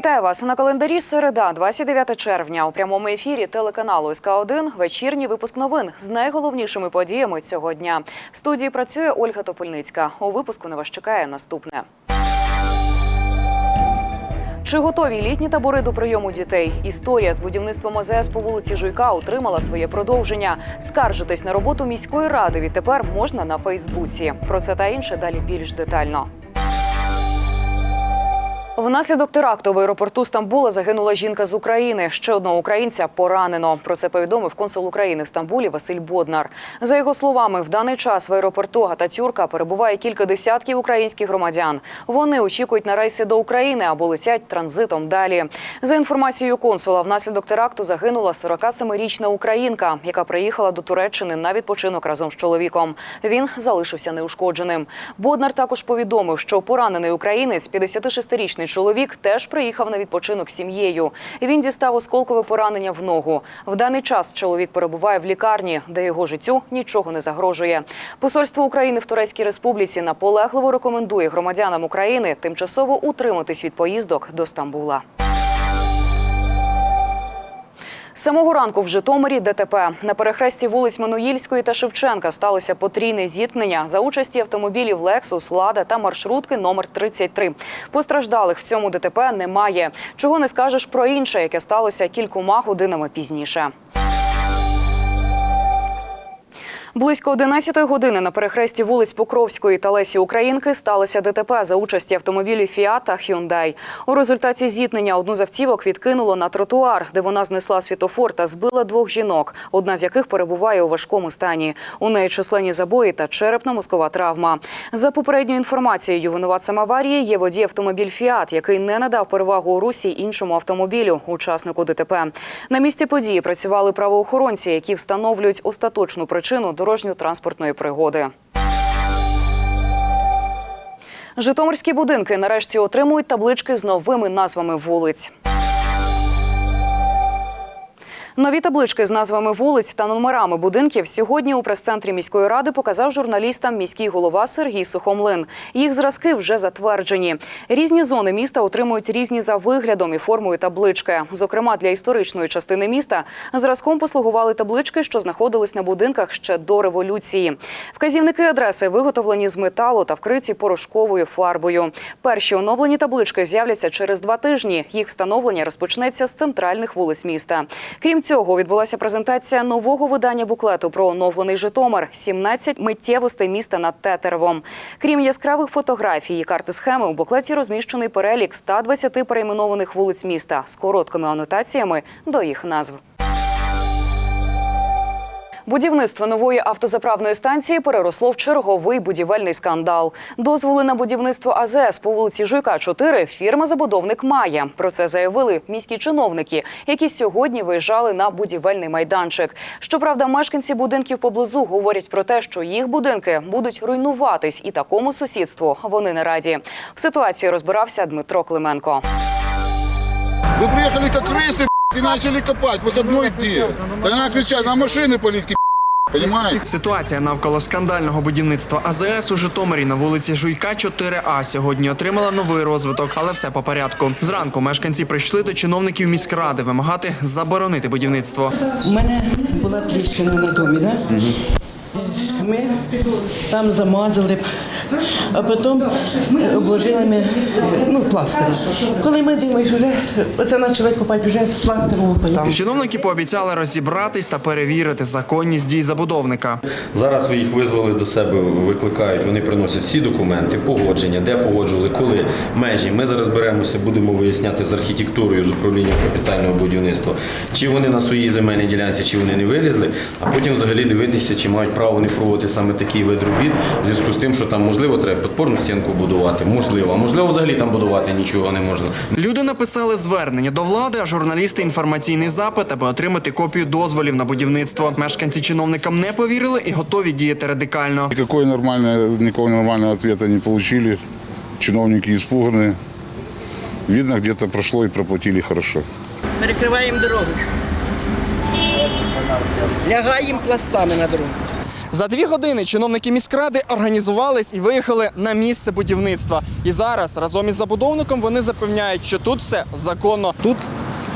Вітаю вас на календарі. Середа, 29 червня. У прямому ефірі телеканалу СК 1 вечірній випуск новин з найголовнішими подіями цього дня. В студії працює Ольга Топольницька. У випуску на вас чекає наступне. Чи готові літні табори до прийому дітей? Історія з будівництвом АЗС по вулиці Жуйка отримала своє продовження. Скаржитись на роботу міської ради відтепер можна на Фейсбуці. Про це та інше далі більш детально. Внаслідок теракту в аеропорту Стамбула загинула жінка з України. Ще одного українця поранено. Про це повідомив консул України в Стамбулі Василь Боднар. За його словами, в даний час в аеропорту Гататюрка перебуває кілька десятків українських громадян. Вони очікують на рейси до України або летять транзитом далі. За інформацією консула, внаслідок теракту загинула 47-річна українка, яка приїхала до Туреччини на відпочинок разом з чоловіком. Він залишився неушкодженим. Боднар також повідомив, що поранений українець, 56-річний чоловік, теж приїхав на відпочинок сім'єю. Він дістав осколкове поранення в ногу. В даний час чоловік перебуває в лікарні, де його життю нічого не загрожує. Посольство України в Турецькій Республіці наполегливо рекомендує громадянам України тимчасово утриматись від поїздок до Стамбула. Самого ранку в Житомирі ДТП на перехресті вулиць Мануїльської та Шевченка сталося потрійне зіткнення за участі автомобілів Лексус, Лада та маршрутки номер 33. Постраждалих в цьому ДТП немає. Чого не скажеш про інше, яке сталося кількома годинами пізніше. Близько 11 години на перехресті вулиць Покровської та Лесі Українки сталося ДТП за участі автомобілів «Фіат» та «Хюндай». У результаті зіткнення одну з автівок відкинуло на тротуар, де вона знесла світофор та збила двох жінок, одна з яких перебуває у важкому стані. У неї численні забої та черепно-мозкова травма. За попередньою інформацією, винуватцем аварії є водій автомобіль «Фіат», який не надав перевагу у русі іншому автомобілю, учаснику ДТП. На місці події працювали правоохоронці, які встановлюють остаточну причину дорожньо-транспортної пригоди. Житомирські будинки нарешті отримують таблички з новими назвами вулиць. Нові таблички з назвами вулиць та номерами будинків сьогодні у прес-центрі міської ради показав журналістам міський голова Сергій Сухомлин. Їх зразки вже затверджені. Різні зони міста отримують різні за виглядом і формою таблички. Зокрема, для історичної частини міста зразком послугували таблички, що знаходились на будинках ще до революції. Вказівники адреси виготовлені з металу та вкриті порошковою фарбою. Перші оновлені таблички з'являться через два тижні. Їх встановлення розпочнеться з центральних вулиць міста. Крім цього, відбулася презентація нового видання буклету про оновлений Житомир 17 миттєвостей міста над Тетеревом. Крім яскравих фотографій і карти схеми, у буклеті розміщений перелік 120 перейменованих вулиць міста з короткими анотаціями до їх назв. Будівництво нової автозаправної станції переросло в черговий будівельний скандал. Дозволи на будівництво АЗС по вулиці Жуйка 4 фірма-забудовник має. Про це заявили міські чиновники, які сьогодні виїжджали на будівельний майданчик. Щоправда, мешканці будинків поблизу говорять про те, що їх будинки будуть руйнуватись, і такому сусідству вони не раді. В ситуації розбирався Дмитро Клименко. Вы приехали как крысы, б***ь, и начали копать. Выходной день. Тогда надо кричать, на машины полить, понимаете? Ситуація навколо скандального будівництва АЗС у Житомирі на вулиці Жуйка 4А сьогодні отримала новий розвиток, але все по порядку. Зранку мешканці прийшли до чиновників міськради вимагати заборонити будівництво. У мене була тріщина на домі, да? Ми там замазали, а потім обложили ми ну, пластиром. Коли ми дивимося, вже оце почали копати, вже пластир лупає. Чиновники пообіцяли розібратись та перевірити законність дій забудовника. Зараз ви їх визвали до себе, викликають, вони приносять всі документи, погодження, де погоджували, коли межі. Ми зараз беремося, будемо виясняти з архітектурою, з управлінням капітального будівництва, чи вони на своїй земельній ділянці, чи вони не вилізли, а потім взагалі дивитися, чи мають право вони проводити саме такий вид робіт, в зв'язку з тим, що там можливо треба підпорну стінку будувати, можливо, а можливо взагалі там будувати нічого не можна. Люди написали звернення до влади, а журналісти інформаційний запит, аби отримати копію дозволів на будівництво. Мешканці чиновникам не повірили і готові діяти радикально. Никакой нормального, никакого нормального ответа не получили. Чиновники испуганы. Видно, где-то прошло и проплатили хорошо. Перекриваємо дорогу. Лягаємо пластами на дорогу. За дві години чиновники міськради організувались і виїхали на місце будівництва. І зараз разом із забудовником вони запевняють, що тут все законно. Тут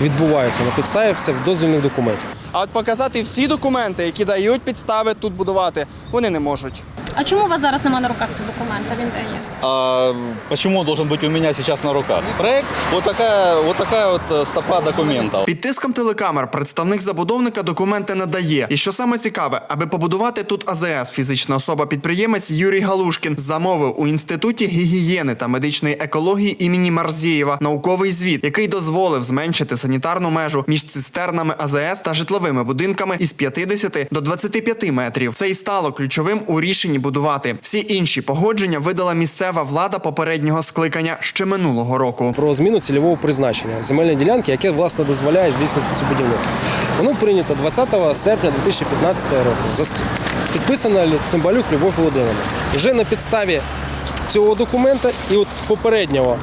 відбувається на підставі все в дозвільних документів. А от показати всі документи, які дають підстави тут будувати, вони не можуть. А чому у вас зараз немає на руках цього документа? Він де є? А почему он должен быть у меня сейчас на руках? Проект, вот такая вот, такая вот э, стопа документов. Під тиском телекамер представник забудовника документи надає. І що саме цікаве, аби побудувати тут АЗС, фізична особа-підприємець Юрій Галушкін замовив у інституті гігієни та медичної екології імені Марзієва науковий звіт, який дозволив зменшити санітарну межу між цистернами АЗС та житловими будинками із 50 до 25 метрів. Це і стало ключовим у рішенні будувати. Всі інші погодження видала місцева влада попереднього скликання ще минулого року. Про зміну цільового призначення земельної ділянки, яке власне дозволяє здійснювати цю будівництво. Воно прийнято 20 серпня 2015 року. Підписана Цимбалюк Любов Володимирівна. Вже на підставі цього документа і от попереднього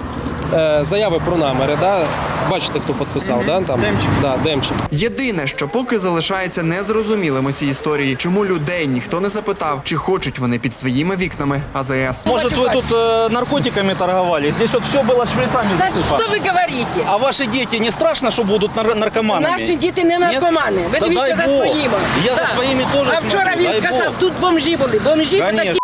е, заяви про наміри, да, бачите, хто підписав, да, там? Демчик. Да, Демчик. Єдине, що поки залишається незрозумілим у цій історії, чому людей ніхто не запитав, чи хочуть вони під своїми вікнами АЗС. Может, вы тут э, наркотиками торговали? Здесь вот все было шприцами Та засыпано. що ви говорите? А ваши дети не страшно, что будут нар- наркоманами? Наші діти не Нет? наркомани. Ви Та дивіться дай за Бог. своїми. Я за своїми теж А вчора смотрю, він дай сказав, Бог. тут бомжі були. Бомжі ви Конечно. такі,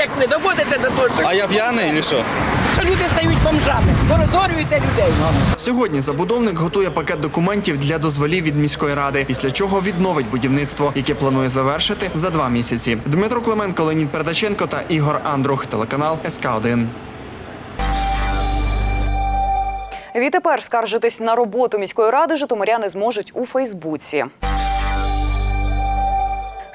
як ви, доводите до того, А я пьяный или что? Що люди стають бомжами. Порозорюєте людей. Сьогодні забудовник готує пакет документів для дозволів від міської ради, після чого відновить будівництво, яке планує завершити за два місяці. Дмитро Клименко, Леонід Передаченко та Ігор Андрух, телеканал СК 1 Відтепер скаржитись на роботу міської ради житомиряни зможуть у Фейсбуці.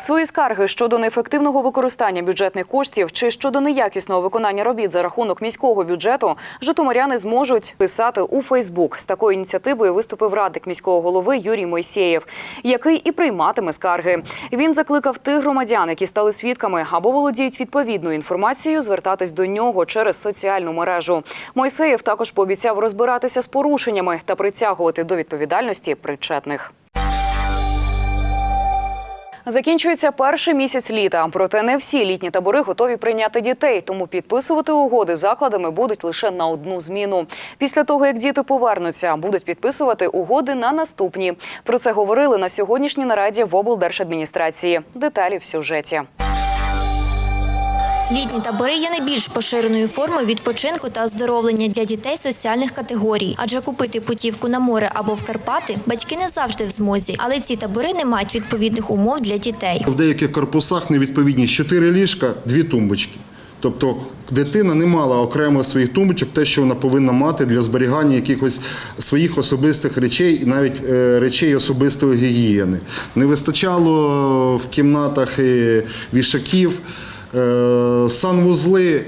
Свої скарги щодо неефективного використання бюджетних коштів чи щодо неякісного виконання робіт за рахунок міського бюджету житомиряни зможуть писати у Фейсбук. З такою ініціативою виступив радник міського голови Юрій Мойсєєв, який і прийматиме скарги. Він закликав тих громадян, які стали свідками або володіють відповідною інформацією, звертатись до нього через соціальну мережу. Мойсеєв також пообіцяв розбиратися з порушеннями та притягувати до відповідальності причетних. Закінчується перший місяць літа, проте не всі літні табори готові прийняти дітей, тому підписувати угоди закладами будуть лише на одну зміну. Після того, як діти повернуться, будуть підписувати угоди на наступні. Про це говорили на сьогоднішній нараді в облдержадміністрації. Деталі в сюжеті. Літні табори є найбільш поширеною формою відпочинку та оздоровлення для дітей соціальних категорій, адже купити путівку на море або в Карпати батьки не завжди в змозі, але ці табори не мають відповідних умов для дітей. В деяких корпусах невідповідність 4 ліжка, 2 тумбочки. Тобто дитина не мала окремо своїх тумбочок, те, що вона повинна мати для зберігання якихось своїх особистих речей, навіть е, речей особистої гігієни. Не вистачало в кімнатах вішаків, е, санвузли.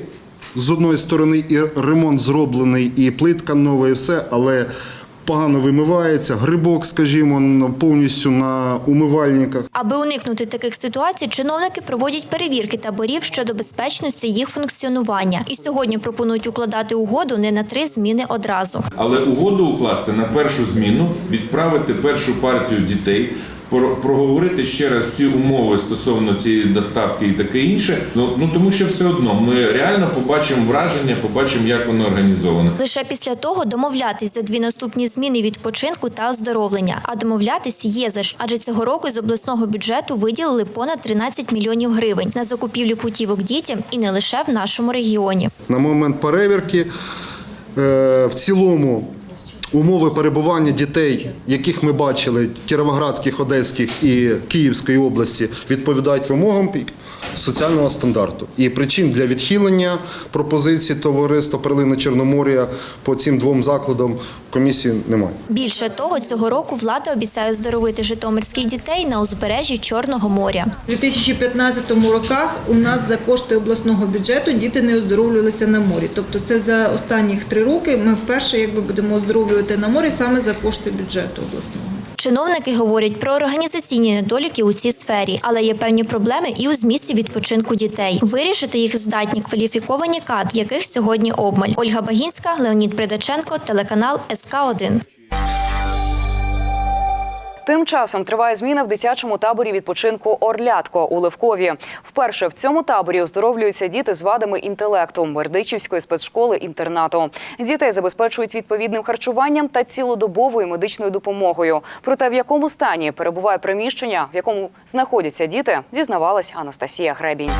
З одної сторони і ремонт зроблений, і плитка нова, і все, але погано вимивається, грибок, скажімо, повністю на умивальниках. Аби уникнути таких ситуацій, чиновники проводять перевірки таборів щодо безпечності їх функціонування. І сьогодні пропонують укладати угоду не на три зміни одразу. Але угоду укласти на першу зміну, відправити першу партію дітей, проговорити ще раз всі умови стосовно цієї доставки і таке інше. Ну, ну тому що все одно ми реально побачимо враження, побачимо, як воно організовано. Лише після того домовлятись за дві наступні зміни відпочинку та оздоровлення. А домовлятись є за ж, адже цього року з обласного бюджету виділили понад 13 мільйонів гривень на закупівлю путівок дітям і не лише в нашому регіоні. На момент перевірки е, в цілому умови перебування дітей, яких ми бачили, Кіровоградських, Одеських і Київської області, відповідають вимогам соціального стандарту. І причин для відхилення пропозицій товариства Перлина Чорномор'я по цим двом закладам в комісії немає. Більше того, цього року влада обіцяє оздоровити житомирських дітей на узбережжі Чорного моря. У 2015 роках у нас за кошти обласного бюджету діти не оздоровлювалися на морі. Тобто це за останні три роки ми вперше якби будемо оздоровлювати на морі саме за кошти бюджету обласного. Чиновники говорять про організаційні недоліки у цій сфері, але є певні проблеми і у змісті відпочинку дітей. Вирішити їх здатні кваліфіковані кадри, яких сьогодні обмаль. Ольга Багінська, Леонід Придаченко, телеканал СК 1 Тим часом триває зміна в дитячому таборі відпочинку Орлятко у Левкові. Вперше в цьому таборі оздоровлюються діти з вадами інтелекту Мердичівської спецшколи інтернату. Дітей забезпечують відповідним харчуванням та цілодобовою медичною допомогою. Проте в якому стані перебуває приміщення, в якому знаходяться діти, дізнавалась Анастасія Гребінь.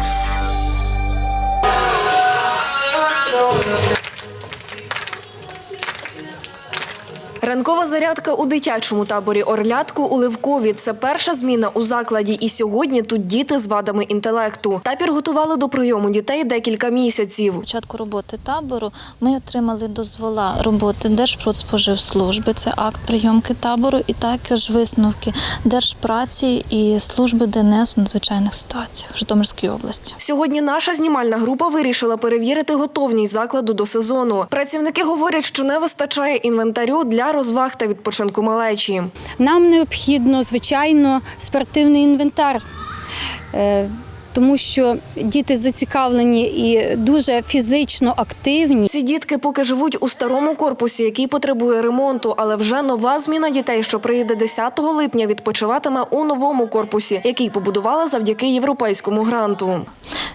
Ранкова зарядка у дитячому таборі Орлятку у Левкові. Це перша зміна у закладі. І сьогодні тут діти з вадами інтелекту. Табір готували до прийому дітей декілька місяців. початку роботи табору ми отримали дозвола роботи Держпродспоживслужби, це акт прийомки табору, і також висновки Держпраці і служби ДНС у надзвичайних ситуаціях в Житомирській області. Сьогодні наша знімальна група вирішила перевірити готовність закладу до сезону. Працівники говорять, що не вистачає інвентарю для розваг та відпочинку малечі. Нам необхідно, звичайно, спортивний інвентар. е, Тому що діти зацікавлені і дуже фізично активні. Ці дітки поки живуть у старому корпусі, який потребує ремонту, але вже нова зміна дітей, що приїде 10 липня, відпочиватиме у новому корпусі, який побудувала завдяки європейському гранту.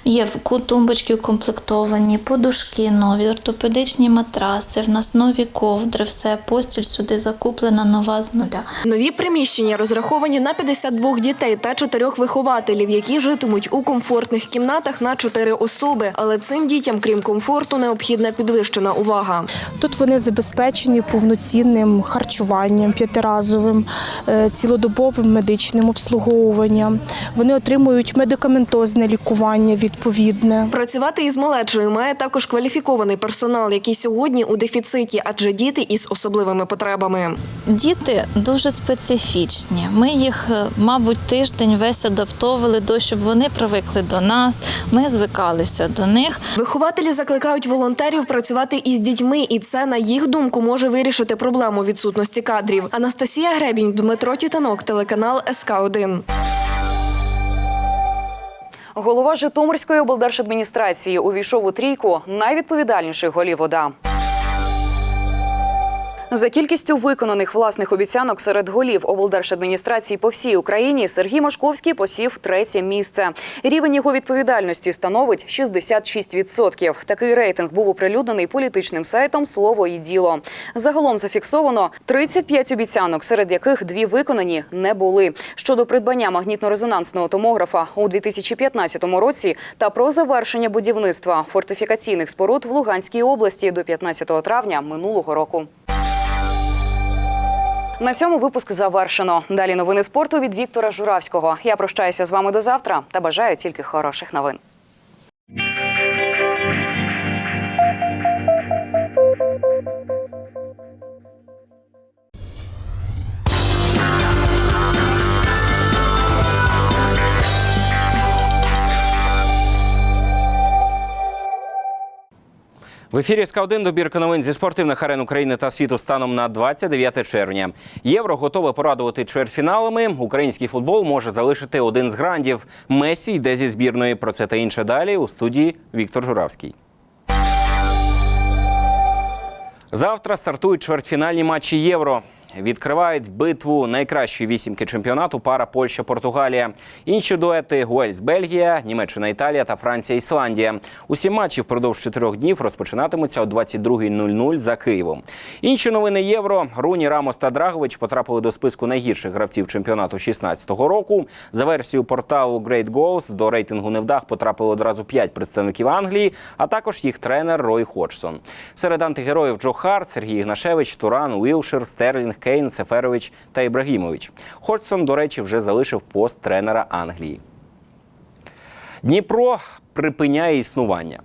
Є тумбочки укомплектовані, подушки нові, ортопедичні матраси, в нас нові ковдри, все, постіль сюди закуплена нова з нуля. Нові приміщення розраховані на 52 дітей та 4 вихователів, які житимуть у комфортних кімнатах на 4 особи. Але цим дітям, крім комфорту, необхідна підвищена увага. Тут вони забезпечені повноцінним харчуванням п'ятиразовим, е, цілодобовим медичним обслуговуванням. Вони отримують медикаментозне лікування відповідне. Працювати із малечою має також кваліфікований персонал, який сьогодні у дефіциті, адже діти із особливими потребами. Діти дуже специфічні. Ми їх, е, мабуть, тиждень весь адаптовували до щоб вони привикли до нас. Ми звикалися до них. Вихователі закликають волонтерів працювати із дітьми, і це, на їх думку, може вирішити проблему відсутності кадрів. Анастасія Гребінь, Дмитро Тітанок, телеканал СК 1 Голова Житомирської облдержадміністрації увійшов у трійку найвідповідальніших голів ОДА. За кількістю виконаних власних обіцянок серед голів облдержадміністрації по всій Україні Сергій Машковський посів третє місце. Рівень його відповідальності становить 66%. Такий рейтинг був оприлюднений політичним сайтом Слово і діло. Загалом зафіксовано 35 обіцянок, серед яких дві виконані не були. Щодо придбання магнітно-резонансного томографа у 2015 році та про завершення будівництва фортифікаційних споруд в Луганській області до 15 травня минулого року. На цьому випуск завершено. Далі новини спорту від Віктора Журавського. Я прощаюся з вами до завтра та бажаю тільки хороших новин. В ефірі СК 1 добірка новин зі спортивних арен України та світу станом на 29 червня. Євро готове порадувати чвертьфіналами. Український футбол може залишити один з грандів. Месі йде зі збірної. Про це та інше далі у студії Віктор Журавський. Завтра стартують чвертьфінальні матчі Євро. Відкривають битву найкращої вісімки чемпіонату пара Польща-Португалія. Інші дуети Уельс, Бельгія, Німеччина, Італія та Франція, Ісландія. Усі матчі впродовж чотирьох днів розпочинатимуться о 22.00 за Києвом. Інші новини Євро. Руні, Рамос та Драгович потрапили до списку найгірших гравців чемпіонату 2016 року. За версією порталу Great Goals до рейтингу невдах потрапили одразу п'ять представників Англії, а також їх тренер Рой Ходжсон. Серед антигероїв Джо Харт, Сергій Ігнашевич, Туран, Уілшир, Стерлінг, Кейн, Сеферович та Ібрагімович. Ходжсон, до речі, вже залишив пост тренера Англії. Дніпро припиняє існування.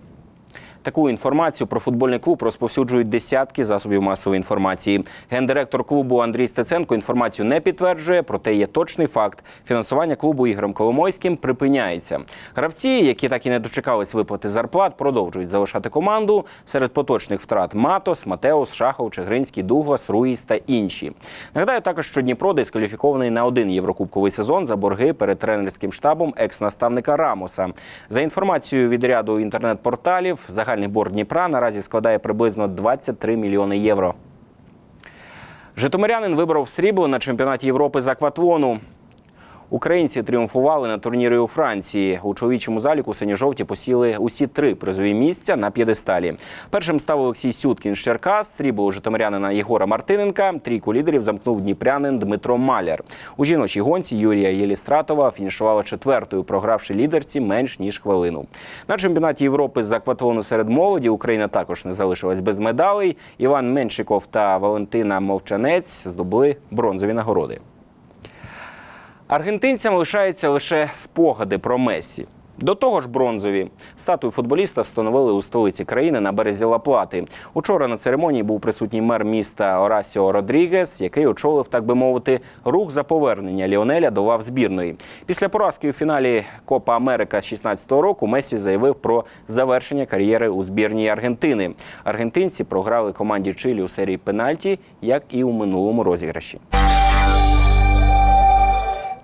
Таку інформацію про футбольний клуб розповсюджують десятки засобів масової інформації. Гендиректор клубу Андрій Стеценко інформацію не підтверджує, проте є точний факт: фінансування клубу Ігорем Коломойським припиняється. Гравці, які так і не дочекались виплати зарплат, продовжують залишати команду. Серед поточних втрат Матос, Матеус, Шахов, Чигринський, Дуглас, Руїс та інші. Нагадаю також, що Дніпро дискваліфікований на один єврокубковий сезон за борги перед тренерським штабом екс-наставника Рамоса. За інформацією від ряду інтернет-порталів, загальний борг Дніпра наразі складає приблизно 23 мільйони євро. Житомирянин виборов срібло на чемпіонаті Європи з акватлону. Українці тріумфували на турнірі у Франції. У чоловічому заліку синьо-жовті посіли усі три призові місця на п'єдесталі. Першим став Олексій Сюткін з Черкас, срібло у житомирянина Єгора Мартиненка. Трійку лідерів замкнув дніпрянин Дмитро Маляр. У жіночій гонці Юлія Єлістратова фінішувала четвертою, програвши лідерці менш ніж хвилину. На чемпіонаті Європи з акватлону серед молоді Україна також не залишилась без медалей. Іван Меншиков та Валентина Мовчанець здобули бронзові нагороди. Аргентинцям лишаються лише спогади про Месі. До того ж, бронзові статую футболіста встановили у столиці країни на березі Ла-Плати. Учора на церемонії був присутній мер міста Орасіо Родрігес, який очолив, так би мовити, рух за повернення Ліонеля до лав збірної. Після поразки у фіналі Копа Америка 16-го року Месі заявив про завершення кар'єри у збірній Аргентини. Аргентинці програли команді Чилі у серії пенальті, як і у минулому розіграші.